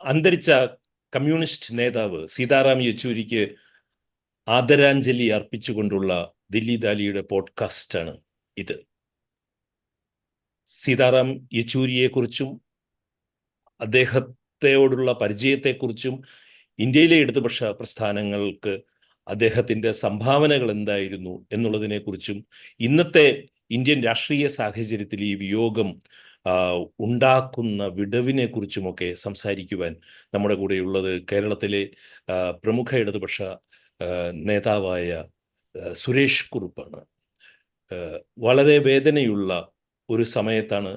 അന്തരിച്ച കമ്മ്യൂണിസ്റ്റ് നേതാവ് സീതാറാം യെച്ചൂരിക്ക് ആദരാഞ്ജലി അർപ്പിച്ചുകൊണ്ടുള്ള ദില്ലി ദാലിയുടെ പോഡ്കാസ്റ്റാണ് ഇത്. സീതാറാം യെച്ചൂരിയെക്കുറിച്ചും അദ്ദേഹത്തെയോടുള്ള പരിചയത്തെക്കുറിച്ചും ഇന്ത്യയിലെ ഇടതുപക്ഷ പ്രസ്ഥാനങ്ങൾക്ക് അദ്ദേഹത്തിന്റെ സംഭാവനകൾ എന്തായിരുന്നു എന്നുള്ളതിനെക്കുറിച്ചും ഇന്നത്തെ ഇന്ത്യൻ രാഷ്ട്രീയ സാഹചര്യത്തിൽ ഈ വിയോഗം ഉണ്ടാക്കുന്ന വിടവിനെ കുറിച്ചുമൊക്കെ സംസാരിക്കുവാൻ നമ്മുടെ കൂടെയുള്ളത് കേരളത്തിലെ പ്രമുഖ ഇടതുപക്ഷ നേതാവായ സുരേഷ് കുറുപ്പാണ്. വളരെ വേദനയുള്ള ഒരു സമയത്താണ്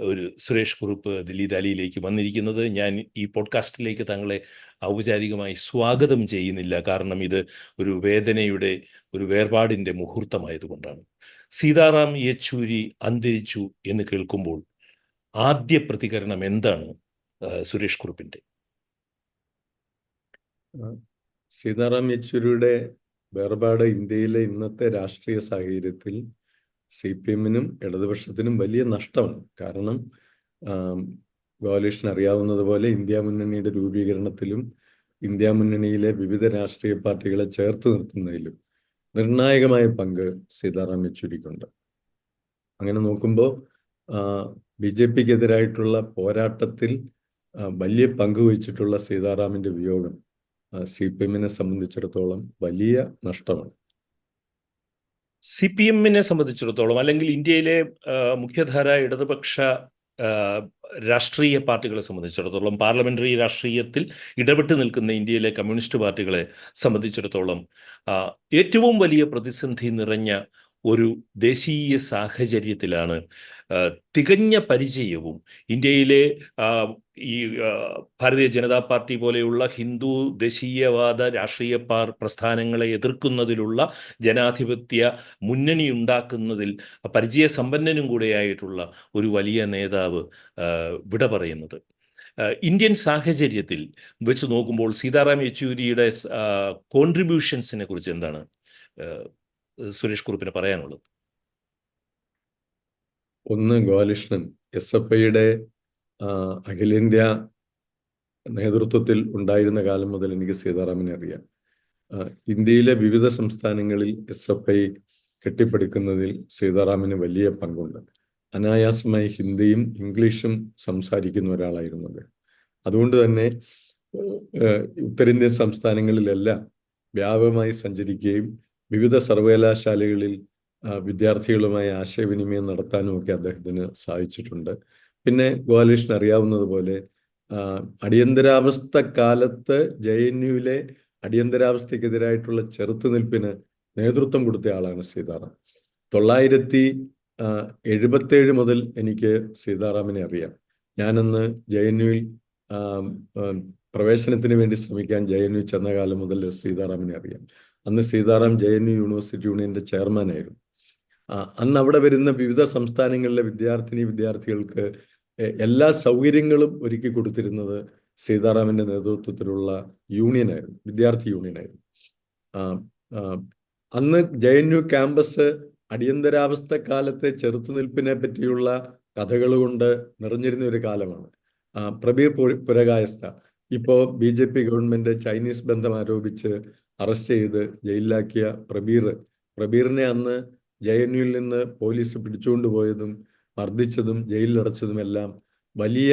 ഒരു സുരേഷ് കുറുപ്പ് ദില്ലി ദാലിയിലേക്ക് വന്നിരിക്കുന്നത്. ഞാൻ ഈ പോഡ്കാസ്റ്റിലേക്ക് താങ്കളെ ഔപചാരികമായി സ്വാഗതം ചെയ്യുന്നില്ല. കാരണം ഇത് ഒരു വേദനയുടെ ഒരു വേർപാടിന്റെ മുഹൂർത്തമായതുകൊണ്ടാണ്. സീതാറാം യെച്ചൂരി അന്തരിച്ചു എന്ന് കേൾക്കുമ്പോൾ ആദ്യ പ്രതികരണം എന്താണ് സുരേഷ് കുറുപ്പിന്റെ സീതാറാം യെച്ചൂരിയുടെ വേർപാട് ഇന്ത്യയിലെ ഇന്നത്തെ രാഷ്ട്രീയ സാഹചര്യത്തിൽ സി പി എമ്മിനും ഇടതുപക്ഷത്തിനും വലിയ നഷ്ടമാണ്. കാരണം ഗോലേഷൻ അറിയാവുന്നതുപോലെ ഇന്ത്യ മുന്നണിയുടെ രൂപീകരണത്തിലും ഇന്ത്യ മുന്നണിയിലെ വിവിധ രാഷ്ട്രീയ പാർട്ടികളെ ചേർത്ത് നിർത്തുന്നതിലും നിർണായകമായ പങ്ക് സീതാറാം യെച്ചൂരിക്കുണ്ട്. അങ്ങനെ നോക്കുമ്പോൾ ബി ജെ പിക്കെതിരായിട്ടുള്ള പോരാട്ടത്തിൽ വലിയ പങ്ക് വഹിച്ചിട്ടുള്ള സീതാറാമിന്റെ വിയോഗം സി പി എമ്മിനെ സംബന്ധിച്ചിടത്തോളം വലിയ നഷ്ടമാണ്. സി പി എമ്മിനെ സംബന്ധിച്ചിടത്തോളം അല്ലെങ്കിൽ ഇന്ത്യയിലെ മുഖ്യധാര ഇടതുപക്ഷ രാഷ്ട്രീയ പാർട്ടികളെ സംബന്ധിച്ചിടത്തോളം പാർലമെന്ററി രാഷ്ട്രീയത്തിൽ ഇടപെട്ട് നിൽക്കുന്ന ഇന്ത്യയിലെ കമ്മ്യൂണിസ്റ്റ് പാർട്ടികളെ സംബന്ധിച്ചിടത്തോളം ഏറ്റവും വലിയ പ്രതിസന്ധി നിറഞ്ഞ ഒരു ദേശീയ സാഹചര്യത്തിലാണ് തികഞ്ഞ പരിചയവും ഇന്ത്യയിലെ ഈ ഭാരതീയ ജനതാ പാർട്ടി പോലെയുള്ള ഹിന്ദു ദേശീയവാദ രാഷ്ട്രീയ പ്രസ്ഥാനങ്ങളെ എതിർക്കുന്നതിലുള്ള ജനാധിപത്യ മുന്നണി ഉണ്ടാക്കുന്നതിൽ പരിചയസമ്പന്നനും കൂടെയായിട്ടുള്ള ഒരു വലിയ നേതാവ് വിട പറയുന്നത്. ഇന്ത്യൻ സാഹചര്യത്തിൽ വെച്ച് നോക്കുമ്പോൾ സീതാറാം യെച്ചൂരിയുടെ കോൺട്രിബ്യൂഷൻസിനെ കുറിച്ച് എന്താണ് സുരേഷ് കുറുപ്പിന് പറയാനുള്ളത്? ഒന്ന് ഗോപാലകൃഷ്ണൻ എസ് എഫ് ഐയുടെ അഖിലേന്ത്യാ നേതൃത്വത്തിൽ ഉണ്ടായിരുന്ന കാലം മുതൽ എനിക്ക് സീതാറാമിനെ അറിയാം. ഇന്ത്യയിലെ വിവിധ സംസ്ഥാനങ്ങളിൽ എസ് എഫ് ഐ കെട്ടിപ്പടുക്കുന്നതിൽ സീതാറാമിന് വലിയ പങ്കുണ്ട്. അനായാസമായി ഹിന്ദിയും ഇംഗ്ലീഷും സംസാരിക്കുന്ന ഒരാളായിരുന്നു അദ്ദേഹം. അതുകൊണ്ട് തന്നെ ഉത്തരേന്ത്യൻ സംസ്ഥാനങ്ങളിലെല്ലാം വ്യാപകമായി സഞ്ചരിക്കുകയും വിവിധ സർവകലാശാലകളിൽ വിദ്യാർത്ഥികളുമായി ആശയവിനിമയം നടത്താനും ഒക്കെ അദ്ദേഹത്തിന് സാധിച്ചിട്ടുണ്ട്. പിന്നെ ഗോപാലകൃഷ്ണൻ അറിയാവുന്നതുപോലെ അടിയന്തരാവസ്ഥ കാലത്ത് ജെ എൻ യുവിലെ അടിയന്തരാവസ്ഥക്കെതിരായിട്ടുള്ള ചെറുത്തുനിൽപ്പിന് നേതൃത്വം കൊടുത്ത ആളാണ് സീതാറാം. തൊള്ളായിരത്തി എഴുപത്തേഴ് മുതൽ എനിക്ക് സീതാറാമിനെ അറിയാം. ഞാനന്ന് ജെ എൻ യുവിൽ പ്രവേശനത്തിന് വേണ്ടി ശ്രമിക്കാൻ ജെ എൻ യു ചെന്ന കാലം മുതൽ സീതാറാമിനെ അറിയാം. അന്ന് Sitaram J N U university യൂണിയന്റെ ചെയർമാനായിരുന്നു. അന്ന് അവിടെ വരുന്ന വിവിധ സംസ്ഥാനങ്ങളിലെ വിദ്യാർത്ഥിനി വിദ്യാർത്ഥികൾക്ക് എല്ലാ സൗകര്യങ്ങളും ഒരുക്കി കൊടുത്തിരുന്നത് സീതാറാമിന്റെ നേതൃത്വത്തിലുള്ള യൂണിയനായിരുന്നു വിദ്യാർത്ഥി യൂണിയനായിരുന്നു. അന്ന് ജെ എൻ യു ക്യാമ്പസ് അടിയന്തരാവസ്ഥ കാലത്തെ ചെറുത്തുനിൽപ്പിനെ പറ്റിയുള്ള കഥകൾ കൊണ്ട് നിറഞ്ഞിരുന്ന ഒരു കാലമാണ്. പ്രബീർ പുരകായസ്ഥ. ഇപ്പോ B J P government Chinese ബന്ധം ആരോപിച്ച് അറസ്റ്റ് ചെയ്ത് ജയിലിലാക്കിയ പ്രബീർ. പ്രബീറിനെ അന്ന് ജെ എൻ യുവിൽ നിന്ന് പോലീസ് പിടിച്ചുകൊണ്ട് പോയതും മർദ്ദിച്ചതും ജയിലിലടച്ചതുമെല്ലാം വലിയ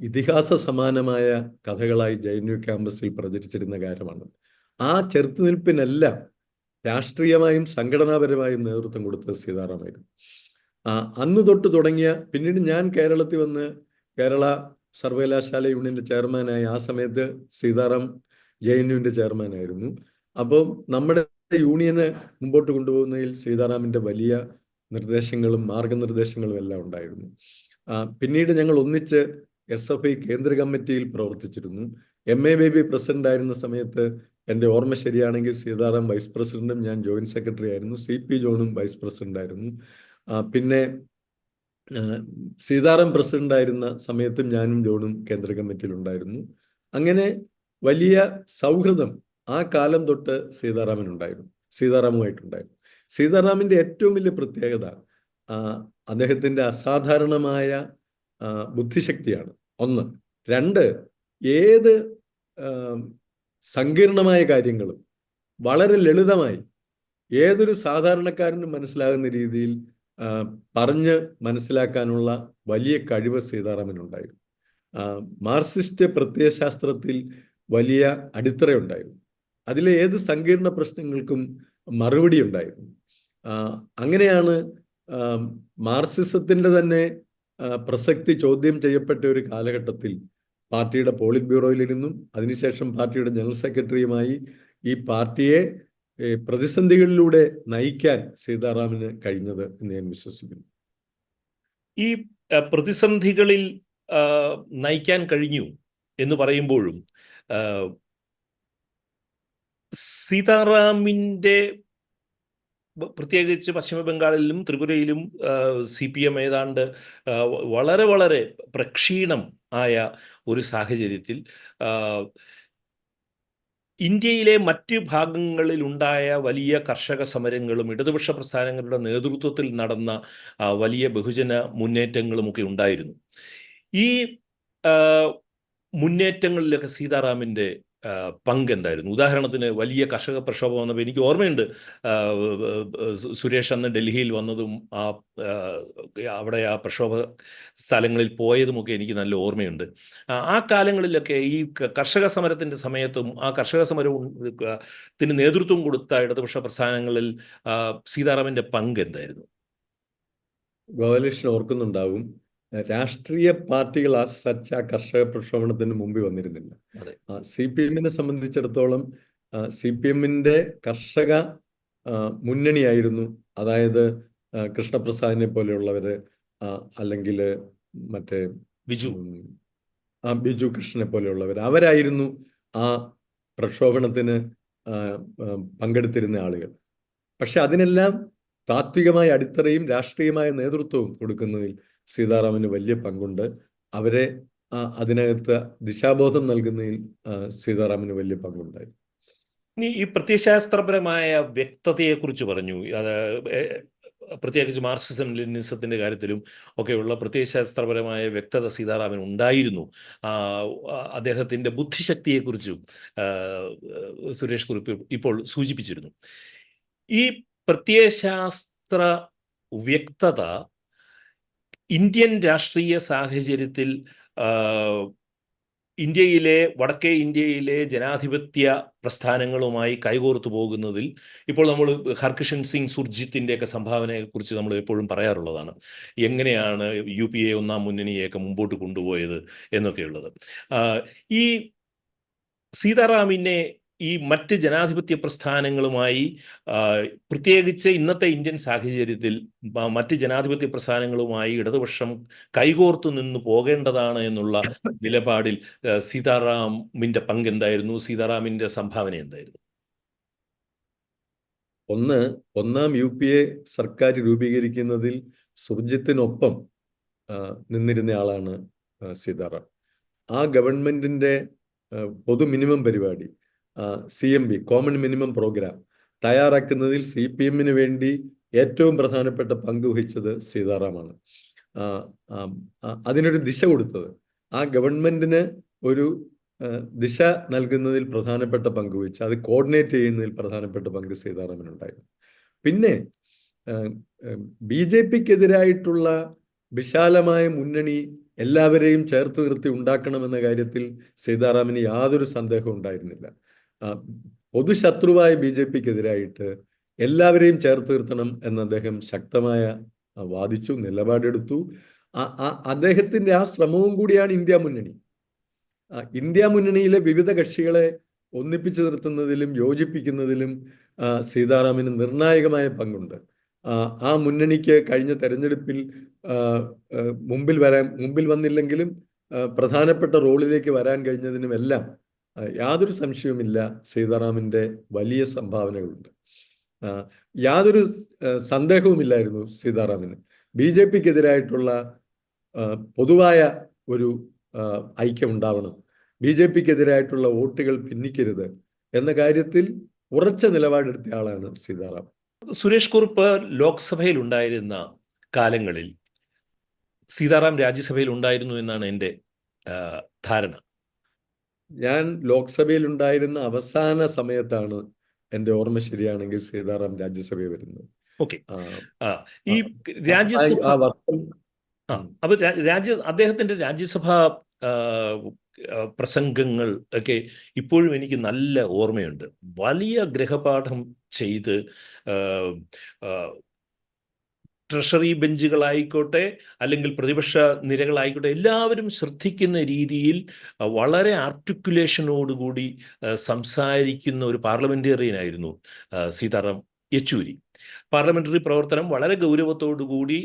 ഇതിഹാസ സമാനമായ കഥകളായി ജെ എൻ യു ക്യാമ്പസിൽ പ്രചരിച്ചിരുന്ന കാര്യമാണ് ആ ചെറുത്തുനിൽപ്പിനെല്ലാം രാഷ്ട്രീയമായും സംഘടനാപരമായും നേതൃത്വം കൊടുത്തത് സീതാറാമായിരുന്നു. അന്ന് തൊട്ട് തുടങ്ങിയ പിന്നീട് ഞാൻ കേരളത്തിൽ വന്ന് കേരള സർവകലാശാല യൂണിയന്റെ ചെയർമാനായി ആ സമയത്ത് സീതാറാം ജെ എൻ യുവിന്റെ ചെയർമാനായിരുന്നു. അപ്പോൾ നമ്മുടെ യൂണിയനെ മുമ്പോട്ട് കൊണ്ടുപോകുന്നതിൽ സീതാറാമിന്റെ വലിയ നിർദ്ദേശങ്ങളും മാർഗനിർദ്ദേശങ്ങളും എല്ലാം ഉണ്ടായിരുന്നു. പിന്നീട് ഞങ്ങൾ ഒന്നിച്ച് എസ് എഫ് ഐ കേന്ദ്ര കമ്മിറ്റിയിൽ പ്രവർത്തിച്ചിരുന്നു. എം എ ബേബി പ്രസിഡന്റ് ആയിരുന്ന സമയത്ത് എന്റെ ഓർമ്മ ശരിയാണെങ്കിൽ സീതാറാം വൈസ് പ്രസിഡന്റും ഞാൻ ജോയിന്റ് സെക്രട്ടറി ആയിരുന്നു. സി പി ജോണും വൈസ് പ്രസിഡന്റ് ആയിരുന്നു. പിന്നെ സീതാറാം പ്രസിഡന്റ് ആയിരുന്ന സമയത്തും ഞാനും ജോണും കേന്ദ്ര കമ്മിറ്റിയിൽ ഉണ്ടായിരുന്നു. അങ്ങനെ വലിയ സൗഹൃദം ആ കാലം തൊട്ട് സീതാറാമൻ ഉണ്ടായിരുന്നു. സീതാറാമുമായിട്ടുണ്ടായിരുന്നു. സീതാറാമിന്റെ ഏറ്റവും വലിയ പ്രത്യേകത അദ്ദേഹത്തിന്റെ അസാധാരണമായ ബുദ്ധിശക്തിയാണ്. ഒന്ന്. രണ്ട് ഏത് സങ്കീർണമായ കാര്യങ്ങളും വളരെ ലളിതമായി ഏതൊരു സാധാരണക്കാരനും മനസ്സിലാകുന്ന രീതിയിൽ പറഞ്ഞ് മനസ്സിലാക്കാനുള്ള വലിയ കഴിവ് സീതാറാമനുണ്ടായിരുന്നു. മാർസിസ്റ്റ് പ്രത്യയശാസ്ത്രത്തിൽ വലിയ അടിത്തറയുണ്ടായിരുന്നു. അതിലെ ഏത് സങ്കീർണ പ്രശ്നങ്ങൾക്കും മറുപടി ഉണ്ടായിരുന്നു. അങ്ങനെയാണ് മാർസിസത്തിന്റെ തന്നെ പ്രസക്തി ചോദ്യം ചെയ്യപ്പെട്ട ഒരു കാലഘട്ടത്തിൽ പാർട്ടിയുടെ പോളിറ്റ് ബ്യൂറോയിലിരുന്നും അതിനുശേഷം പാർട്ടിയുടെ ജനറൽ സെക്രട്ടറിയുമായി ഈ പാർട്ടിയെ പ്രതിസന്ധികളിലൂടെ നയിക്കാൻ സീതാറാമിന് കഴിഞ്ഞത് എന്ന് ഞാൻ വിശ്വസിക്കുന്നു. ഈ പ്രതിസന്ധികളിൽ നയിക്കാൻ കഴിഞ്ഞു എന്ന് പറയുമ്പോഴും സീതാറാമിന്റെ പ്രത്യേകിച്ച് പശ്ചിമ ബംഗാളിലും ത്രിപുരയിലും സി പി എം ഏതാണ്ട് വളരെ വളരെ പ്രക്ഷീണം ആയ ഒരു സാഹചര്യത്തിൽ ഇന്ത്യയിലെ മറ്റ് ഭാഗങ്ങളിലുണ്ടായ വലിയ കർഷക സമരങ്ങളും ഇടതുപക്ഷ പ്രസ്ഥാനങ്ങളുടെ നേതൃത്വത്തിൽ നടന്ന വലിയ ബഹുജന മുന്നേറ്റങ്ങളുമൊക്കെ ഉണ്ടായിരുന്നു. ഈ മുന്നേറ്റങ്ങളിലൊക്കെ സീതാറാമിന്റെ പങ്ക് എന്തായിരുന്നു? ഉദാഹരണത്തിന് വലിയ കർഷക പ്രക്ഷോഭം വന്നപ്പോൾ എനിക്ക് ഓർമ്മയുണ്ട്. സുരേഷ് അന്ന് ഡൽഹിയിൽ വന്നതും ആ അവിടെ ആ പ്രക്ഷോഭ സ്ഥലങ്ങളിൽ പോയതുമൊക്കെ എനിക്ക് നല്ല ഓർമ്മയുണ്ട്. ആ കാലങ്ങളിലൊക്കെ ഈ കർഷക സമരത്തിന്റെ സമയത്തും ആ കർഷക സമരവും ത്തിന് നേതൃത്വം കൊടുത്ത ഇടതുപക്ഷ പ്രസ്ഥാനങ്ങളിൽ സീതാറാമന്റെ പങ്ക് എന്തായിരുന്നു? ഗോപാലകൃഷ്ണൻ ഓർക്കുന്നുണ്ടാവും. രാഷ്ട്രീയ പാർട്ടികൾ ആ സച്ച കർഷക പ്രക്ഷോഭണത്തിന് മുമ്പിൽ വന്നിരുന്നില്ല. സി പി എമ്മിനെ സംബന്ധിച്ചിടത്തോളം സി പി എമ്മിന്റെ കർഷക മുന്നണിയായിരുന്നു. അതായത് കൃഷ്ണപ്രസാദിനെ പോലെയുള്ളവര് അല്ലെങ്കിൽ മറ്റേ ബിജു. ആ ബിജു കൃഷ്ണനെ പോലെയുള്ളവർ അവരായിരുന്നു ആ പ്രക്ഷോഭണത്തിന് പങ്കെടുത്തിരുന്ന ആളുകൾ. പക്ഷെ അതിനെല്ലാം താത്വികമായ അടിത്തറയും രാഷ്ട്രീയമായ നേതൃത്വവും കൊടുക്കുന്നതിൽ സീതാറാമിന് വലിയ പങ്കുണ്ട്. അവരെ അതിനകത്ത് ദിശാബോധം നൽകുന്നതിൽ സീതാറാമിന് വലിയ പങ്കുണ്ടായി. ഇനി ഈ പ്രത്യയശാസ്ത്രപരമായ വ്യക്തതയെക്കുറിച്ച് പറഞ്ഞു. അത് പ്രത്യേകിച്ച് മാർക്സിസം ലെനിനിസത്തിന്റെ കാര്യത്തിലും ഒക്കെയുള്ള പ്രത്യയശാസ്ത്രപരമായ വ്യക്തത സീതാറാമൻ ഉണ്ടായിരുന്നു. അദ്ദേഹത്തിന്റെ ബുദ്ധിശക്തിയെക്കുറിച്ചും കുറിച്ചും സുരേഷ് കുറിപ്പ് ഇപ്പോൾ സൂചിപ്പിച്ചിരുന്നു. ഈ പ്രത്യയശാസ്ത്ര വ്യക്തത ഇന്ത്യൻ രാഷ്ട്രീയ സാഹചര്യത്തിൽ ഇന്ത്യയിലെ വടക്കേ ഇന്ത്യയിലെ ജനാധിപത്യ പ്രസ്ഥാനങ്ങളുമായി കൈകോർത്തു പോകുന്നതിൽ ഇപ്പോൾ നമ്മൾ ഹർകിഷൻ സിംഗ് സുർജിത്തിന്റെയൊക്കെ സംഭാവനയെക്കുറിച്ച് നമ്മൾ എപ്പോഴും പറയാറുള്ളതാണ്. എങ്ങനെയാണ് യു പി എ ഒന്നാം മുന്നണിയെയൊക്കെ മുമ്പോട്ട് കൊണ്ടുപോയത് എന്നൊക്കെയുള്ളത്. ഈ സീതാറാമിനെ ഈ മറ്റ് ജനാധിപത്യ പ്രസ്ഥാനങ്ങളുമായി പ്രത്യേകിച്ച് ഇന്നത്തെ ഇന്ത്യൻ സാഹചര്യത്തിൽ മറ്റ് ജനാധിപത്യ പ്രസ്ഥാനങ്ങളുമായി ഇടതുപക്ഷം കൈകോർത്തു നിന്ന് പോകേണ്ടതാണ് എന്നുള്ള നിലപാടിൽ സീതാറാമിന്റെ പങ്ക് എന്തായിരുന്നു? സീതാറാമിന്റെ സംഭാവന എന്തായിരുന്നു? ഒന്ന് ഒന്നാം യു പി എ സർക്കാർ രൂപീകരിക്കുന്നതിൽ സുർജിത്തിനൊപ്പം നിന്നിരുന്ന ആളാണ് സീതാറാം. ആ ഗവൺമെന്റിന്റെ പൊതു മിനിമം പരിപാടി C M B common minimum programme തയ്യാറാക്കുന്നതിൽ C P എമ്മിന് വേണ്ടി ഏറ്റവും പ്രധാനപ്പെട്ട പങ്ക് വഹിച്ചത് സീതാറാമാണ്. അതിനൊരു ദിശ കൊടുത്തത്. ആ ഗവൺമെന്റിന് ഒരു ദിശ നൽകുന്നതിൽ പ്രധാനപ്പെട്ട പങ്ക് വഹിച്ചു അത് കോർഡിനേറ്റ് ചെയ്യുന്നതിൽ പ്രധാനപ്പെട്ട പങ്ക് സീതാറാമനുണ്ടായിരുന്നു. പിന്നെ ബി ജെ പിക്കെതിരായിട്ടുള്ള വിശാലമായ മുന്നണി എല്ലാവരെയും ചേർത്ത് നിർത്തി ഉണ്ടാക്കണമെന്ന കാര്യത്തിൽ സീതാറാമിന് യാതൊരു സന്ദേഹവും ഉണ്ടായിരുന്നില്ല. പൊതുശത്രുവായ ബി ജെ പിക്കെതിരായിട്ട് എല്ലാവരെയും ചേർത്ത് നിർത്തണം എന്ന് അദ്ദേഹം ശക്തമായ വാദിച്ചു നിലപാടെടുത്തു. അദ്ദേഹത്തിന്റെ ആ ശ്രമവും കൂടിയാണ് ഇന്ത്യ മുന്നണി. ഇന്ത്യ മുന്നണിയിലെ വിവിധ കക്ഷികളെ ഒന്നിപ്പിച്ചു നിർത്തുന്നതിലും യോജിപ്പിക്കുന്നതിലും സീതാറാമിന് നിർണായകമായ പങ്കുണ്ട്. ആ, മുന്നണിക്ക് കഴിഞ്ഞ തെരഞ്ഞെടുപ്പിൽ മുമ്പിൽ വരാൻ മുമ്പിൽ വന്നില്ലെങ്കിലും പ്രധാനപ്പെട്ട റോളിലേക്ക് വരാൻ കഴിഞ്ഞതിനുമെല്ലാം യാതൊരു സംശയവുമില്ല സീതാറാമിന്റെ വലിയ സംഭാവനകളുണ്ട്. യാതൊരു സന്ദേഹവുമില്ലായിരുന്നു സീതാറാമിന്. ബി ജെ പിക്കെതിരായിട്ടുള്ള പൊതുവായ ഒരു ഐക്യമുണ്ടാവണം. ബി ജെ പിക്കെതിരായിട്ടുള്ള വോട്ടുകൾ ഭിന്നിക്കരുത് എന്ന കാര്യത്തിൽ ഉറച്ച നിലപാടെടുത്ത ആളാണ് സീതാറാം. സുരേഷ് കുറുപ്പ് ലോക്സഭയിൽ ഉണ്ടായിരുന്ന കാലങ്ങളിൽ സീതാറാം രാജ്യസഭയിൽ ഉണ്ടായിരുന്നു എന്നാണ് എന്റെ ധാരണ. ഞാൻ ലോക്സഭയിൽ ഉണ്ടായിരുന്ന അവസാന സമയത്താണ് എന്റെ ഓർമ്മ ശരിയാണെങ്കിൽ സീതാറാം രാജ്യസഭയിൽ വരുന്നത്. ഓക്കെ. ഈ രാജ്യസഭ അപ്പൊ രാജ്യ അദ്ദേഹത്തിന്റെ രാജ്യസഭ പ്രസംഗങ്ങൾ ഒക്കെ ഇപ്പോഴും എനിക്ക് നല്ല ഓർമ്മയുണ്ട്. വലിയ ഗ്രഹപാഠം ചെയ്ത് ട്രഷറി ബെഞ്ചുകളായിക്കോട്ടെ അല്ലെങ്കിൽ പ്രതിപക്ഷ നിരകളായിക്കോട്ടെ എല്ലാവരും ശ്രദ്ധിക്കുന്ന രീതിയിൽ വളരെ ആർട്ടിക്കുലേഷനോടുകൂടി സംസാരിക്കുന്ന ഒരു പാർലമെന്റേറിയനായിരുന്നു സീതാറാം യെച്ചൂരി. പാർലമെന്ററി പ്രവർത്തനം വളരെ ഗൗരവത്തോടുകൂടി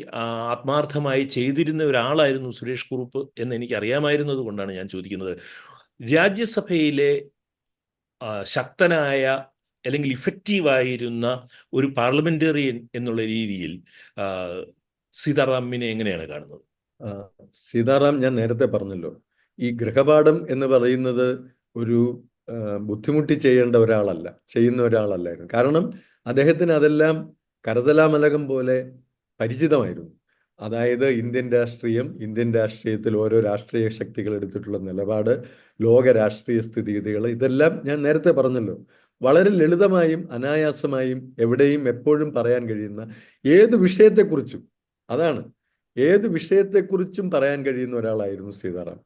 ആത്മാർത്ഥമായി ചെയ്തിരുന്ന ഒരാളായിരുന്നു സുരേഷ് കുറുപ്പ് എന്ന് എനിക്ക് അറിയാമായിരുന്നത് കൊണ്ടാണ് ഞാൻ ചോദിക്കുന്നത്. രാജ്യസഭയിലെ ശക്തനായ അല്ലെങ്കിൽ ഇഫക്റ്റീവായിരുന്ന ഒരു പാർലമെന്റേറിയൻ എന്നുള്ള രീതിയിൽ സീതാറാമിനെ എങ്ങനെയാണ് കാണുന്നത്? സീതാറാം ഞാൻ നേരത്തെ പറഞ്ഞല്ലോ. ഈ ഗൃഹപാഠം എന്ന് പറയുന്നത് ഒരു ബുദ്ധിമുട്ടി ചെയ്യേണ്ട ഒരാളല്ല ചെയ്യുന്ന ഒരാളല്ലായിരുന്നു. കാരണം അദ്ദേഹത്തിന് അതെല്ലാം കരതലാമലകം പോലെ പരിചിതമായിരുന്നു. അതായത് ഇന്ത്യൻ രാഷ്ട്രീയം ഇന്ത്യൻ രാഷ്ട്രീയത്തിൽ ഓരോ രാഷ്ട്രീയ ശക്തികൾ എടുത്തിട്ടുള്ള നിലപാട് ലോക രാഷ്ട്രീയ സ്ഥിതിഗതികൾ ഇതെല്ലാം ഞാൻ നേരത്തെ പറഞ്ഞല്ലോ. വളരെ ലളിതമായും അനായാസമായും എവിടെയും എപ്പോഴും പറയാൻ കഴിയുന്ന ഏത് വിഷയത്തെക്കുറിച്ചും അതാണ്. ഏത് വിഷയത്തെക്കുറിച്ചും പറയാൻ കഴിയുന്ന ഒരാളായിരുന്നു സീതാറാം.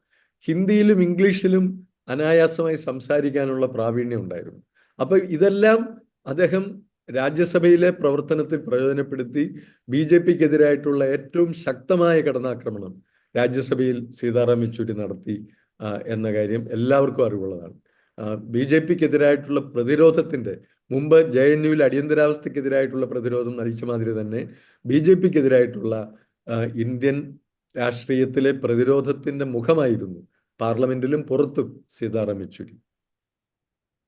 ഹിന്ദിയിലും ഇംഗ്ലീഷിലും അനായാസമായി സംസാരിക്കാനുള്ള പ്രാവീണ്യം ഉണ്ടായിരുന്നു. അപ്പൊ ഇതെല്ലാം അദ്ദേഹം രാജ്യസഭയിലെ പ്രവർത്തനത്തിൽ പ്രയോജനപ്പെടുത്തി ബി ജെ പിക്കെതിരായിട്ടുള്ള ഏറ്റവും ശക്തമായ കടന്നാക്രമണം രാജ്യസഭയിൽ സീതാറാം യെച്ചൂരി നടത്തി എന്ന കാര്യം എല്ലാവർക്കും അറിവുള്ളതാണ്. ബി ജെ പിക്കെതിരായിട്ടുള്ള പ്രതിരോധത്തിന്റെ മുമ്പ് ജെ എൻ യുവിൽ അടിയന്തരാവസ്ഥക്കെതിരായിട്ടുള്ള പ്രതിരോധം നയിച്ച മാതിരി തന്നെ ബി ജെ പിക്കെതിരായിട്ടുള്ള ഇന്ത്യൻ രാഷ്ട്രീയത്തിലെ പ്രതിരോധത്തിന്റെ മുഖമായിരുന്നു പാർലമെന്റിലും പുറത്തും സീതാറാം യെച്ചൂരി.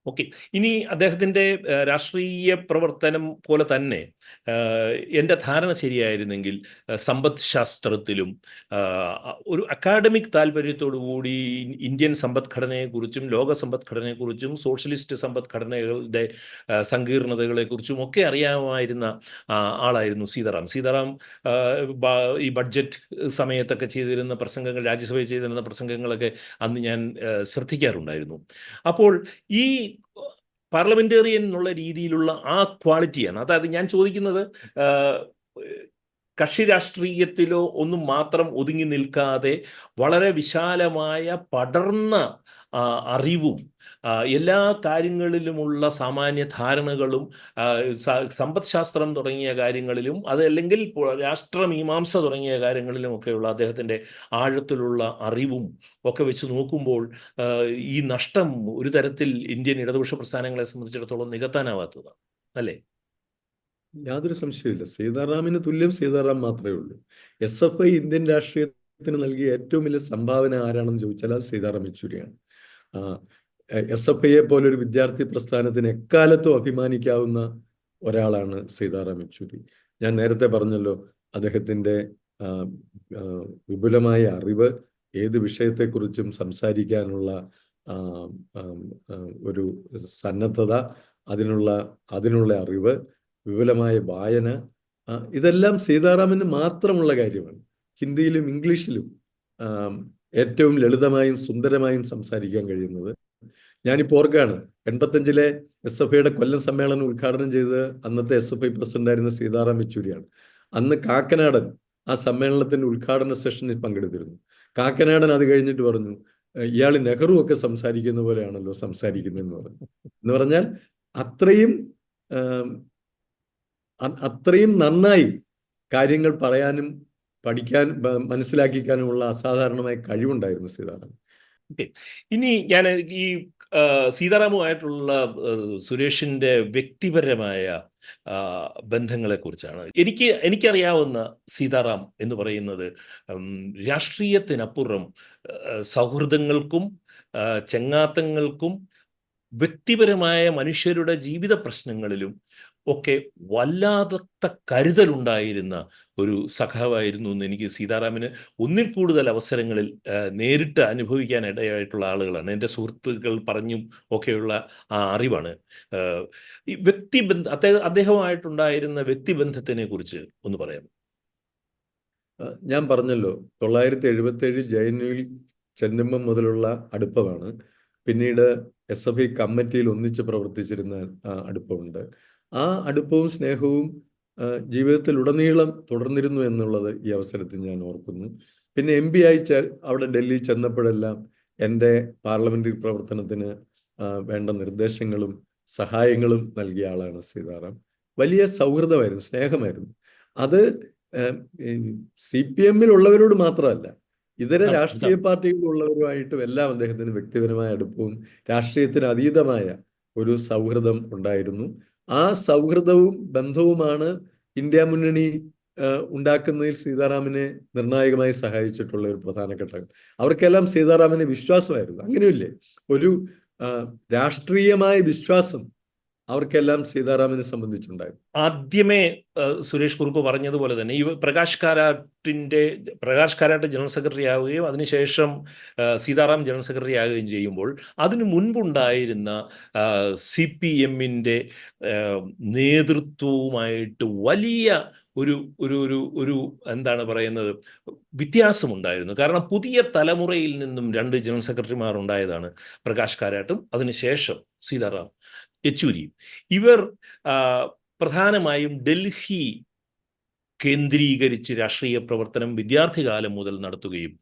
ഓക്കെ. ഇനി അദ്ദേഹത്തിന്റെ രാഷ്ട്രീയ പ്രവർത്തനം പോലെ തന്നെ എന്റെ ധാരണ ശരിയായിരുന്നെങ്കിൽ സമ്പദ് ശാസ്ത്രത്തിലും ഒരു അക്കാഡമിക് കൂടി ഇന്ത്യൻ സമ്പദ്ഘടനയെക്കുറിച്ചും ലോക സമ്പദ്ഘടനയെക്കുറിച്ചും സോഷ്യലിസ്റ്റ് സമ്പദ്ഘടനകളുടെ സങ്കീർണതകളെക്കുറിച്ചും ഒക്കെ അറിയാമായിരുന്ന ആളായിരുന്നു സീതാറാം. സീതാറാം ഈ ബഡ്ജറ്റ് സമയത്തൊക്കെ ചെയ്തിരുന്ന പ്രസംഗങ്ങൾ രാജ്യസഭയിൽ ചെയ്തിരുന്ന പ്രസംഗങ്ങളൊക്കെ അന്ന് ഞാൻ ശ്രദ്ധിക്കാറുണ്ടായിരുന്നു. അപ്പോൾ ഈ പാർലമെന്റേറിയൻ എന്നുള്ള രീതിയിലുള്ള ആ ക്വാളിറ്റിയാണ്. അതായത് ഞാൻ ചോദിക്കുന്നത് കക്ഷി രാഷ്ട്രീയത്തിലോ ഒന്നും മാത്രം ഒതുങ്ങി നിൽക്കാതെ വളരെ വിശാലമായ പടർന്ന അറിവും എല്ലാ കാര്യങ്ങളിലുമുള്ള സാമാന്യ ധാരണകളും സമ്പദ്ശാസ്ത്രം തുടങ്ങിയ കാര്യങ്ങളിലും അതല്ലെങ്കിൽ രാഷ്ട്രമീമാംസ തുടങ്ങിയ കാര്യങ്ങളിലും കാര്യങ്ങളിലുമൊക്കെയുള്ള അദ്ദേഹത്തിന്റെ ആഴത്തിലുള്ള അറിവും ഒക്കെ വെച്ച് നോക്കുമ്പോൾ ഈ നഷ്ടം ഒരു തരത്തിൽ ഇന്ത്യൻ ഇടതുപക്ഷ പ്രസ്ഥാനങ്ങളെ സംബന്ധിച്ചിടത്തോളം നികത്താനാവാത്തതാണ് അല്ലേ? യാതൊരു സംശയമില്ല സീതാറാമിന് തുല്യം സീതാറാം മാത്രമേ ഉള്ളൂ. എസ് എഫ് ഐ ഇന്ത്യൻ രാഷ്ട്രീയത്തിന് നൽകിയ ഏറ്റവും വലിയ സംഭാവന ആരാണെന്ന് ചോദിച്ചാൽ അത് സീതാറാം യെച്ചൂരിയാണ്. എസ് എഫ് ഐയെ പോലെ ഒരു വിദ്യാർത്ഥി പ്രസ്ഥാനത്തിന് എക്കാലത്തും അഭിമാനിക്കാവുന്ന ഒരാളാണ് സീതാറാം യെച്ചൂരി. ഞാൻ നേരത്തെ പറഞ്ഞല്ലോ അദ്ദേഹത്തിന്റെ വിപുലമായ അറിവ് ഏത് വിഷയത്തെക്കുറിച്ചും സംസാരിക്കാനുള്ള ഒരു സന്നദ്ധത അതിനുള്ള അതിനുള്ള അറിവ് വിപുലമായ വായന ഇതെല്ലാം സീതാറാമിന് മാത്രമുള്ള കാര്യമാണ്. ഹിന്ദിയിലും ഇംഗ്ലീഷിലും ഏറ്റവും ലളിതമായും സുന്ദരമായും സംസാരിക്കാൻ കഴിയുന്നത് ഞാനിപ്പോൾ ഓർക്കുകയാണ് എൺപത്തഞ്ചിലെ എസ് എഫ് ഐയുടെ കൊല്ലം സമ്മേളനം ഉദ്ഘാടനം ചെയ്തത് അന്നത്തെ എസ് എഫ് ഐ പ്രസിഡന്റായിരുന്ന സീതാറാം യെച്ചൂരിയാണ്. അന്ന് കാക്കനാടൻ ആ സമ്മേളനത്തിന്റെ ഉദ്ഘാടന സെഷനിൽ പങ്കെടുത്തിരുന്നു. കാക്കനാടൻ അത് കഴിഞ്ഞിട്ട് പറഞ്ഞു ഇയാൾ നെഹ്റു ഒക്കെ സംസാരിക്കുന്ന പോലെയാണല്ലോ സംസാരിക്കുന്നതെന്ന് പറഞ്ഞു. എന്ന് പറഞ്ഞാൽ അത്രയും അത്രയും നന്നായി കാര്യങ്ങൾ പറയാനും പഠിക്കാൻ മനസ്സിലാക്കിക്കാനുമുള്ള അസാധാരണമായ കഴിവുണ്ടായിരുന്നു സീതാറാം. ഇനി ഞാൻ ഈ സീതാറാമുമായിട്ടുള്ള സുരേഷിന്റെ വ്യക്തിപരമായ ബന്ധങ്ങളെക്കുറിച്ചാണ്. എനിക്ക് എനിക്കറിയാവുന്ന സീതാറാം എന്ന് പറയുന്നത് രാഷ്ട്രീയത്തിനപ്പുറം സൗഹൃദങ്ങൾക്കും ചെങ്ങാത്തങ്ങൾക്കും വ്യക്തിപരമായ മനുഷ്യരുടെ ജീവിത പ്രശ്നങ്ങളിലും ഒക്കെ വല്ലാത്ത കരുതലുണ്ടായിരുന്ന ഒരു സഖാവായിരുന്നു എന്ന് എനിക്ക് സീതാറാമിന് ഒന്നിൽ കൂടുതൽ അവസരങ്ങളിൽ നേരിട്ട് അനുഭവിക്കാൻ ഇടയായിട്ടുള്ള ആളുകളാണ്. എന്റെ സുഹൃത്തുക്കൾ പറഞ്ഞും ഒക്കെയുള്ള ആ അറിവാണ്. വ്യക്തിബന്ധ അദ്ദേഹം അദ്ദേഹമായിട്ടുണ്ടായിരുന്ന വ്യക്തിബന്ധത്തിനെ കുറിച്ച് ഒന്ന് പറയാം ഞാൻ പറഞ്ഞല്ലോ തൊള്ളായിരത്തി എഴുപത്തി ഏഴിൽ ജയനുവിൽ ചെന്നിമ്മം മുതലുള്ള അടുപ്പമാണ്. പിന്നീട് എസ് എഫ് ഐ കമ്മിറ്റിയിൽ ഒന്നിച്ച് പ്രവർത്തിച്ചിരുന്ന അടുപ്പമുണ്ട്. ആ അടുപ്പവും സ്നേഹവും ജീവിതത്തിൽ ഉടനീളം തുടർന്നിരുന്നു എന്നുള്ളത് ഈ അവസരത്തിൽ ഞാൻ ഓർക്കുന്നു. പിന്നെ എം പി ആയി അവിടെ ഡൽഹി ചെന്നപ്പോഴെല്ലാം എന്റെ പാർലമെന്ററി പ്രവർത്തനത്തിന് വേണ്ട നിർദ്ദേശങ്ങളും സഹായങ്ങളും നൽകിയ ആളാണ് സീതാറാം വലിയ സൗഹൃദമായിരുന്നു സ്നേഹമായിരുന്നു. അത് സി പി എമ്മിലുള്ളവരോട് മാത്രമല്ല ഇതര രാഷ്ട്രീയ പാർട്ടികളിലുള്ളവരുമായിട്ടും എല്ലാം അദ്ദേഹത്തിന് വ്യക്തിപരമായ അടുപ്പവും രാഷ്ട്രീയത്തിന് അതീതമായ ഒരു സൗഹൃദം ഉണ്ടായിരുന്നു. ആ സൗഹൃദവും ബന്ധവുമാണ് ഇന്ത്യ മുന്നണി ഉണ്ടാക്കുന്നതിൽ സീതാറാമിനെ നിർണായകമായി സഹായിച്ചിട്ടുള്ള ഒരു പ്രധാന ഘടകം. അവർക്കെല്ലാം സീതാറാമിന് വിശ്വാസമായിരുന്നു. അങ്ങനെയല്ലേ ഒരു രാഷ്ട്രീയമായ വിശ്വാസം അവർക്കെല്ലാം സീതാറാമിനെ സംബന്ധിച്ചുണ്ടായിരുന്നു ആദ്യമേ സുരേഷ് കുറുപ്പ് പറഞ്ഞതുപോലെ തന്നെ ഈ പ്രകാശ് കാരാട്ടിന്റെ പ്രകാശ് കാരാട്ട് ജനറൽ സെക്രട്ടറി ആവുകയും അതിനുശേഷം സീതാറാം ജനറൽ സെക്രട്ടറി ആവുകയും ചെയ്യുമ്പോൾ അതിനു മുൻപുണ്ടായിരുന്ന സി പി എമ്മിന്റെ നേതൃത്വവുമായിട്ട് വലിയ ഒരു ഒരു ഒരു ഒരു എന്താണ് പറയുന്നത് വ്യത്യാസമുണ്ടായിരുന്നു. കാരണം പുതിയ തലമുറയിൽ നിന്നും രണ്ട് ജനറൽ സെക്രട്ടറിമാർ ഉണ്ടായതാണ് പ്രകാശ് കാരാട്ടും അതിനുശേഷം സീതാറാം. യെച്ചൂരിയും ഇവർ പ്രധാനമായും ഡൽഹി കേന്ദ്രീകരിച്ച് രാഷ്ട്രീയ പ്രവർത്തനം വിദ്യാർത്ഥി കാലം മുതൽ നടത്തുകയും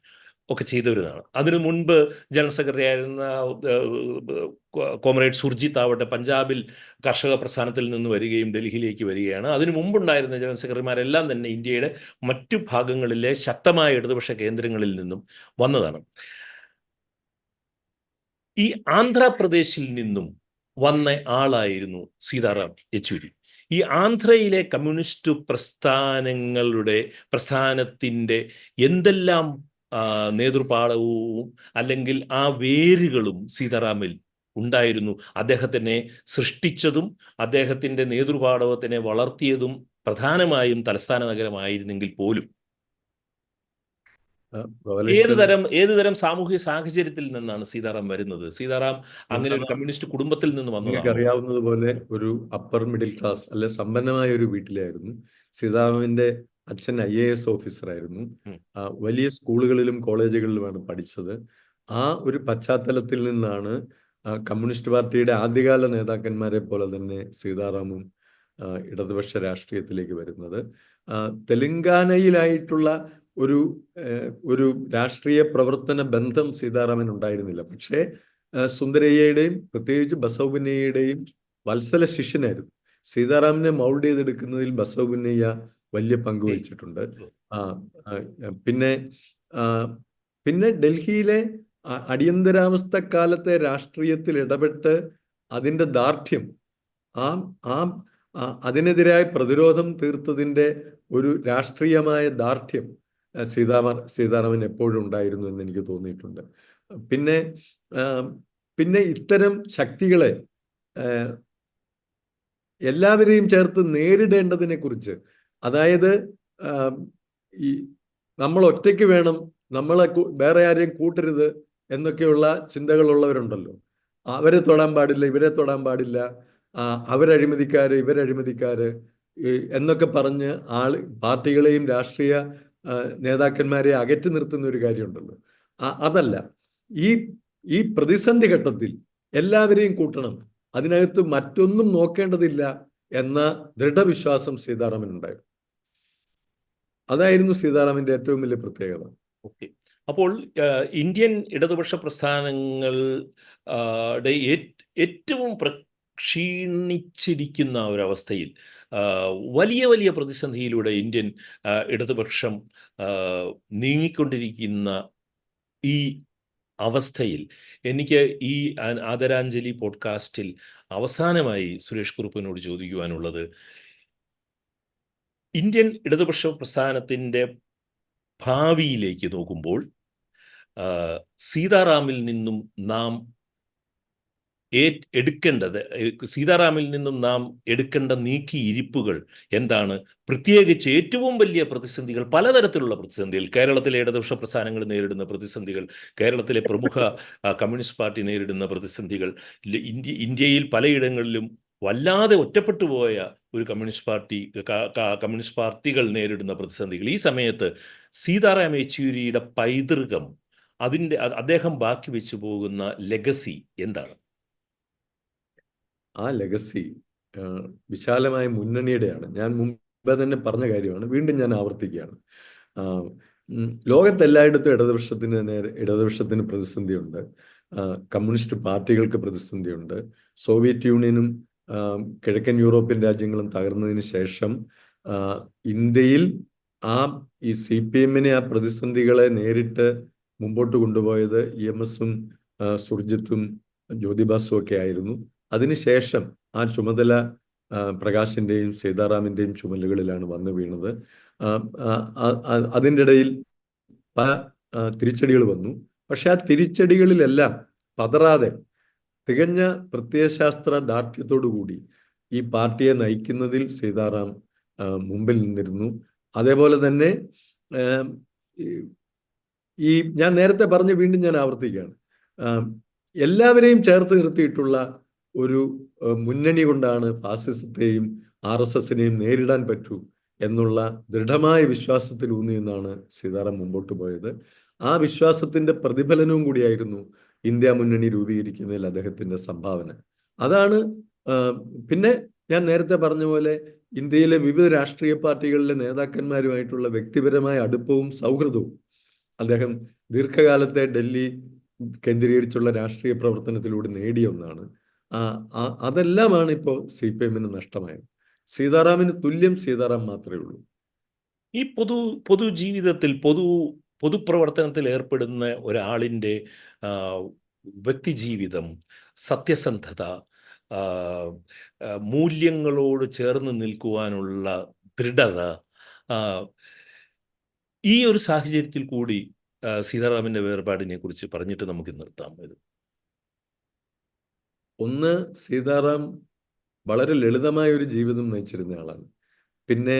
ഒക്കെ ചെയ്തവരാണ് അതിനു മുൻപ് ജനറൽ സെക്രട്ടറി ആയിരുന്ന കോമ്രേഡ് സുർജിത്ത് ആവട്ടെ പഞ്ചാബിൽ കർഷക പ്രസ്ഥാനത്തിൽ നിന്ന് വരികയും ഡൽഹിയിലേക്ക് വരികയാണ്. അതിനു മുമ്പുണ്ടായിരുന്ന ജനറൽ സെക്രട്ടറിമാരെല്ലാം തന്നെ ഇന്ത്യയുടെ മറ്റു ഭാഗങ്ങളിലെ ശക്തമായ ഇടതുപക്ഷ കേന്ദ്രങ്ങളിൽ നിന്നും വന്നതാണ്. ഈ ആന്ധ്രാപ്രദേശിൽ നിന്നും വന്ന ആളായിരുന്നു സീതാറാം യെച്ചൂരി. ഈ ആന്ധ്രയിലെ കമ്മ്യൂണിസ്റ്റ് പ്രസ്ഥാനങ്ങളുടെ പ്രസ്ഥാനത്തിന്റെ എന്തെല്ലാം നേതൃപാടവും അല്ലെങ്കിൽ ആ വേരുകളും സീതാറാമിൽ ഉണ്ടായിരുന്നു. അദ്ദേഹത്തിനെ സൃഷ്ടിച്ചതും അദ്ദേഹത്തിന്റെ നേതൃപാടവത്തിനെ വളർത്തിയതും പ്രധാനമായും തലസ്ഥാന നഗരമായിരുന്നെങ്കിൽ പോലും ഏത് തരം ഏത് തരം സാമൂഹ്യ സാഹചര്യത്തിൽ നിന്നാണ് സീതാറാം വരുന്നത്? സീതാറാം അങ്ങനെ ഒരു കമ്മ്യൂണിസ്റ്റ് കുടുംബത്തിൽ നിന്ന് നിങ്ങൾക്ക് അറിയാവുന്നത് അറിയാവുന്നതുപോലെ ഒരു അപ്പർ മിഡിൽ ക്ലാസ് അല്ലെ സമ്പന്നമായ ഒരു വീട്ടിലായിരുന്നു. സീതാറാമിന്റെ അച്ഛൻ ഐ എ എസ് ഓഫീസറായിരുന്നു. വലിയ സ്കൂളുകളിലും കോളേജുകളിലുമാണ് പഠിച്ചത്. ആ ഒരു പശ്ചാത്തലത്തിൽ നിന്നാണ് കമ്മ്യൂണിസ്റ്റ് പാർട്ടിയുടെ ആദ്യകാല നേതാക്കന്മാരെ പോലെ തന്നെ സീതാറാമും ഇടതുപക്ഷ രാഷ്ട്രീയത്തിലേക്ക് വരുന്നത്. തെലങ്കാനയിലായിട്ടുള്ള ഒരു ഒരു രാഷ്ട്രീയ പ്രവർത്തന ബന്ധം സീതാറാമൻ ഉണ്ടായിരുന്നില്ല. പക്ഷേ സുന്ദരയ്യയുടെയും പ്രത്യേകിച്ച് ബസവപുന്നയ്യയുടെയും വത്സല ശിഷ്യനായിരുന്നു. സീതാറാമിനെ മൗൾഡ് ചെയ്തെടുക്കുന്നതിൽ ബസവപുന്നയ്യ വലിയ പങ്ക് വഹിച്ചിട്ടുണ്ട്. പിന്നെ പിന്നെ ഡൽഹിയിലെ അടിയന്തരാവസ്ഥ കാലത്തെ രാഷ്ട്രീയത്തിൽ ഇടപെട്ട് അതിന്റെ ദാർഢ്യം ആ ആ, അതിനെതിരായ പ്രതിരോധം തീർത്തതിന്റെ ഒരു രാഷ്ട്രീയമായ ദാർഢ്യം ആ, സീതാറാം സീതാറാമൻ എപ്പോഴും ഉണ്ടായിരുന്നു എന്ന് എനിക്ക് തോന്നിയിട്ടുണ്ട്. പിന്നെ പിന്നെ ഇത്തരം ശക്തികളെ എല്ലാവരെയും ചേർത്ത് നേരിടേണ്ടതിനെ കുറിച്ച് അതായത് ഈ നമ്മൾ ഒറ്റയ്ക്ക് വേണം നമ്മളെ വേറെ ആരെയും കൂട്ടരുത് എന്നൊക്കെയുള്ള ചിന്തകളുള്ളവരുണ്ടല്ലോ. അവരെ തൊടാൻ പാടില്ല ഇവരെ തൊടാൻ പാടില്ല അവരഴിമതിക്കാര് ഇവരഴിമതിക്കാര് എന്നൊക്കെ പറഞ്ഞ് ആൾ പാർട്ടികളെയും രാഷ്ട്രീയ നേതാക്കന്മാരെ അകറ്റി നിർത്തുന്ന ഒരു കാര്യമുണ്ടല്ലോ. അതല്ല. ഈ ഈ പ്രതിസന്ധി ഘട്ടത്തിൽ എല്ലാവരെയും കൂട്ടണം. അതിനകത്ത് മറ്റൊന്നും നോക്കേണ്ടതില്ല എന്ന ദൃഢവിശ്വാസം സീതാറാമനുണ്ടായിരുന്നു അതായിരുന്നു സീതാറാമന്റെ ഏറ്റവും വലിയ പ്രത്യേകത. ഓക്കെ. അപ്പോൾ ഇന്ത്യൻ ഇടതുപക്ഷ പ്രസ്ഥാനങ്ങൾ ഏറ്റവും പ്രക്ഷീണിച്ചിരിക്കുന്ന ഒരവസ്ഥയിൽ വലിയ വലിയ പ്രതിസന്ധിയിലൂടെ ഇന്ത്യൻ ഇടതുപക്ഷം നീങ്ങിക്കൊണ്ടിരിക്കുന്ന ഈ അവസ്ഥയിൽ എനിക്ക് ഈ ആദരാഞ്ജലി പോഡ്കാസ്റ്റിൽ അവസാനമായി സുരേഷ് കുറുപ്പിനോട് ചോദിക്കുവാനുള്ളത് ഇന്ത്യൻ ഇടതുപക്ഷ പ്രസ്ഥാനത്തിന്റെ ഭാവിയിലേക്ക് നോക്കുമ്പോൾ സീതാറാമിൽ നിന്നും നാം എടുക്കേണ്ടത് സീതാറാമിൽ നിന്നും നാം എടുക്കേണ്ട നീക്കി ഇരിപ്പുകൾ എന്താണ്? പ്രത്യേകിച്ച് ഏറ്റവും വലിയ പ്രതിസന്ധികൾ പലതരത്തിലുള്ള പ്രതിസന്ധികൾ. കേരളത്തിലെ ഇടതുപക്ഷ പ്രസ്ഥാനങ്ങൾ നേരിടുന്ന പ്രതിസന്ധികൾ കേരളത്തിലെ പ്രമുഖ കമ്മ്യൂണിസ്റ്റ് പാർട്ടി നേരിടുന്ന പ്രതിസന്ധികൾ ഇന്ത്യ ഇന്ത്യയിൽ പലയിടങ്ങളിലും വല്ലാതെ ഒറ്റപ്പെട്ടു പോയ ഒരു കമ്മ്യൂണിസ്റ്റ് പാർട്ടി കമ്മ്യൂണിസ്റ്റ് പാർട്ടികൾ നേരിടുന്ന പ്രതിസന്ധികൾ. ഈ സമയത്ത് സീതാറാം യെച്ചൂരിയുടെ പൈതൃകം അതിന്റെ അദ്ദേഹം ബാക്കി വെച്ചു പോകുന്ന ലെഗസി എന്താണ്? ആ ലെഗസി വിശാലമായ മുന്നണിയുടെയാണ്. ഞാൻ മുമ്പേ തന്നെ പറഞ്ഞ കാര്യമാണ്. വീണ്ടും ഞാൻ ആവർത്തിക്കുകയാണ്. ലോകത്തെല്ലായിടത്തും ഇടതുപക്ഷത്തിന് നേരെ ഇടതുപക്ഷത്തിന് പ്രതിസന്ധിയുണ്ട്. കമ്മ്യൂണിസ്റ്റ് പാർട്ടികൾക്ക് പ്രതിസന്ധിയുണ്ട്. സോവിയറ്റ് യൂണിയനും കിഴക്കൻ യൂറോപ്യൻ രാജ്യങ്ങളും തകർന്നതിന് ശേഷം ഇന്ത്യയിൽ ആ ഈ സി പി എമ്മിനെ ആ പ്രതിസന്ധികളെ നേരിട്ട് മുമ്പോട്ട് കൊണ്ടുപോയത് ഇ എം എസും സുർജിത്തും ജ്യോതിബാസും ഒക്കെ ആയിരുന്നു. അതിനുശേഷം ആ ചുമതല പ്രകാശിന്റെയും സീതാറാമിന്റെയും ചുമലുകളിലാണ് വന്നു വീണത്. അതിന്റെ ഇടയിൽ പല തിരിച്ചടികൾ വന്നു. പക്ഷെ ആ തിരിച്ചടികളിലെല്ലാം പതറാതെ തികഞ്ഞ പ്രത്യയശാസ്ത്ര ദാർഢ്യത്തോടു കൂടി ഈ പാർട്ടിയെ നയിക്കുന്നതിൽ സീതാറാം മുമ്പിൽ നിന്നിരുന്നു. അതേപോലെ തന്നെ ഈ ഞാൻ നേരത്തെ പറഞ്ഞ് വീണ്ടും ഞാൻ ആവർത്തിക്കുകയാണ്. എല്ലാവരെയും ചേർത്ത് നിർത്തിയിട്ടുള്ള ഒരു മുന്നണി കൊണ്ടാണ് ഫാസിസത്തെയും ആർ എസ് എസിനെയും നേരിടാൻ പറ്റൂ എന്നുള്ള ദൃഢമായ വിശ്വാസത്തിൽ ഊന്നി നിന്നാണ് സീതാറാം മുമ്പോട്ട് പോയത്. ആ വിശ്വാസത്തിന്റെ പ്രതിഫലനവും കൂടിയായിരുന്നു ഇന്ത്യ മുന്നണി രൂപീകരിക്കുന്നതിൽ അദ്ദേഹത്തിന്റെ സംഭാവന. അതാണ് പിന്നെ ഞാൻ നേരത്തെ പറഞ്ഞ പോലെ ഇന്ത്യയിലെ വിവിധ രാഷ്ട്രീയ പാർട്ടികളിലെ നേതാക്കന്മാരുമായിട്ടുള്ള വ്യക്തിപരമായ അടുപ്പവും സൗഹൃദവും. അദ്ദേഹം ദീർഘകാലത്തെ ഡൽഹി കേന്ദ്രീകരിച്ചുള്ള രാഷ്ട്രീയ പ്രവർത്തനത്തിലൂടെ നേടിയ ഒന്നാണ്. അതെല്ലാമാണ് ഇപ്പോൾ സി പി എമ്മിന് നഷ്ടമായത്. സീതാറാമിന് തുല്യം സീതാറാം മാത്രമേ ഉള്ളൂ. ഈ പൊതു പൊതുജീവിതത്തിൽ പൊതു പൊതുപ്രവർത്തനത്തിൽ ഏർപ്പെടുന്ന ഒരാളിന്റെ വ്യക്തിജീവിതം സത്യസന്ധത മൂല്യങ്ങളോട് ചേർന്ന് നിൽക്കുവാനുള്ള ദൃഢത ഈ ഒരു സാഹചര്യത്തിൽ കൂടി സീതാറാമിന്റെ വേർപാടിനെ കുറിച്ച് പറഞ്ഞിട്ട് നമുക്ക് നിർത്താം ഇത്. ഒന്ന് സീതാറാം വളരെ ലളിതമായ ഒരു ജീവിതം നയിച്ചിരുന്ന ആളാണ്. പിന്നെ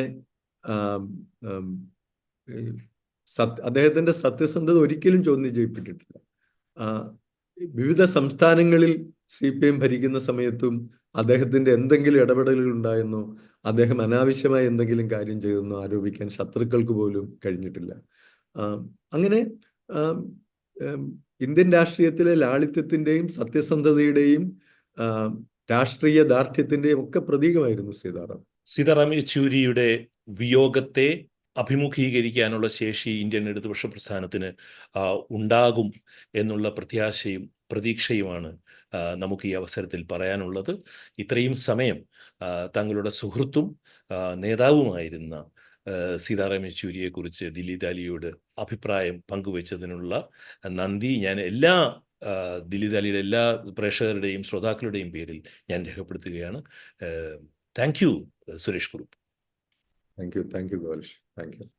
സത് അദ്ദേഹത്തിന്റെ സത്യസന്ധത ഒരിക്കലും ചോദ്യം ചെയ്യപ്പെട്ടിട്ടില്ല വിവിധ സംസ്ഥാനങ്ങളിൽ സി പി എം ഭരിക്കുന്ന സമയത്തും അദ്ദേഹത്തിന്റെ എന്തെങ്കിലും ഇടപെടലുകൾ ഉണ്ടായെന്നോ അദ്ദേഹം അനാവശ്യമായി എന്തെങ്കിലും കാര്യം ചെയ്തെന്നോ ആരോപിക്കാൻ ശത്രുക്കൾക്ക് പോലും കഴിഞ്ഞിട്ടില്ല. അങ്ങനെ ഇന്ത്യൻ രാഷ്ട്രീയത്തിലെ ലാളിത്യത്തിന്റെയും സത്യസന്ധതയുടെയും രാഷ്ട്രീയ ദാർഢ്യത്തിന്റെ ഒക്കെ പ്രതീകമായിരുന്നു സീതാറാം. സീതാറാം യെച്ചൂരിയുടെ വിയോഗത്തെ അഭിമുഖീകരിക്കാനുള്ള ശേഷി ഇന്ത്യൻ ഇടതുപക്ഷ പ്രസ്ഥാനത്തിന് ഉണ്ടാകും എന്നുള്ള പ്രത്യാശയും പ്രതീക്ഷയുമാണ് നമുക്ക് ഈ അവസരത്തിൽ പറയാനുള്ളത്. ഇത്രയും സമയം തങ്ങളുടെ സുഹൃത്തും നേതാവുമായിരുന്ന സീതാറാം യെച്ചൂരിയെക്കുറിച്ച് ദില്ലി ദാലിയോട് അഭിപ്രായം പങ്കുവച്ചതിനുള്ള നന്ദി. ഞാൻ എല്ലാ ആ, അലിയുടെ എല്ലാ പ്രേക്ഷകരുടെയും ശ്രോതാക്കളുടെയും പേരിൽ ഞാൻ രേഖപ്പെടുത്തുകയാണ്. Thank you Suresh Kurup thank you thank you ഗോൽഷ് thank U.